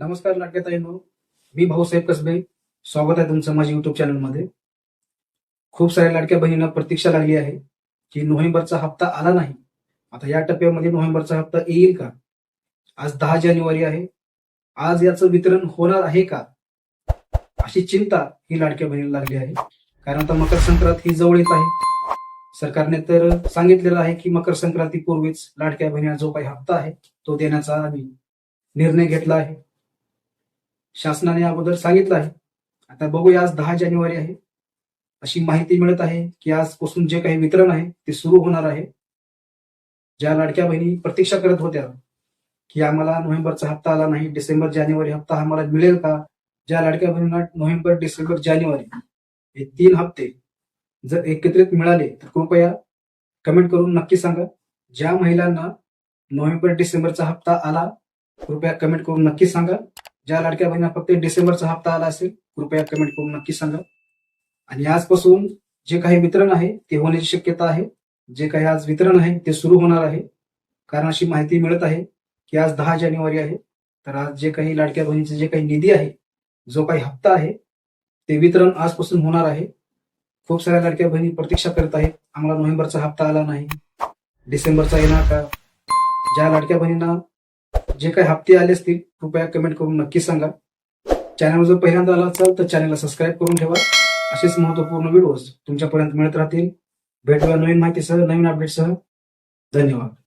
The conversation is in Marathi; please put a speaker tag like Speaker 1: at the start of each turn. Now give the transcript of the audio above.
Speaker 1: नमस्कार लाडक्या ताईंनो मी भाऊसाहेब कसबे. स्वागत आहे तुमचं माझ्या युट्यूब चॅनलमध्ये खूप साऱ्या लाडक्या बहिणींना प्रतीक्षा लागली आहे की नोव्हेंबरचा हप्ता आला नाही. आता या टप्प्यामध्ये नोव्हेंबरचा हप्ता येईल का? आज दहा जानेवारी आहे. आज याचं वितरण होणार आहे का? अशी चिंता ही लाडक्या बहिणीला लागली आहे. कारण आता मकर संक्रांत ही जवळ येत आहे. सरकारने तर सांगितलेलं आहे की मकर संक्रांतीपूर्वीच लाडक्या बहिणीला जो काही हप्ता आहे तो देण्याचा आम्ही निर्णय घेतला आहे. शासनाने अगोदर सांगितलं आहे. आता बघूया आज दहा जानेवारी आहे. अशी माहिती मिळत आहे की आजपासून जे काही वितरण आहे ते सुरू होणार आहे. ज्या लाडक्या बहिणी प्रतीक्षा करत होत्या की आम्हाला नोव्हेंबरचा हप्ता आला नाही डिसेंबर जानेवारी हप्ता आम्हाला मिळेल का? ज्या लाडक्या बहिणींना नोव्हेंबर डिसेंबर जानेवारी हे तीन हप्ते जर एकत्रित मिळाले तर कृपया कमेंट करून नक्की सांगा. ज्या महिलांना नोव्हेंबर डिसेंबरचा हप्ता आला कृपया कमेंट करून नक्की सांगा. ज्या लाडक्या बहिणींना फक्त डिसेंबरचा हप्ता आला असेल कृपया कमेंट करून नक्की सांगा. आणि आजपासून जे काही वितरण आहे ते होण्याची शक्यता आहे. जे काही आज वितरण आहे ते सुरू होणार आहे. कारण अशी माहिती मिळत आहे की आज दहा जानेवारी आहे. तर आज जे काही लाडक्या बहिणीचे जे काही निधी आहे जो काही हप्ता आहे ते वितरण आजपासून होणार आहे. खूप साऱ्या लाडक्या बहिणी प्रतीक्षा करत आहेत आम्हाला नोव्हेंबरचा हप्ता आला नाही डिसेंबरचा येणार का? ज्या लाडक्या बहिणींना जे काही हप्ते आले असतील कृपया कमेंट करून नक्की सांगा. चॅनल जर पहिल्यांदा आला असाल तर चॅनलला सबस्क्राईब करून ठेवा. असेच महत्त्वपूर्ण व्हिडिओज तुमच्यापर्यंत मिळत राहतील. भेटूया नवीन माहितीसह नवीन अपडेटसह धन्यवाद.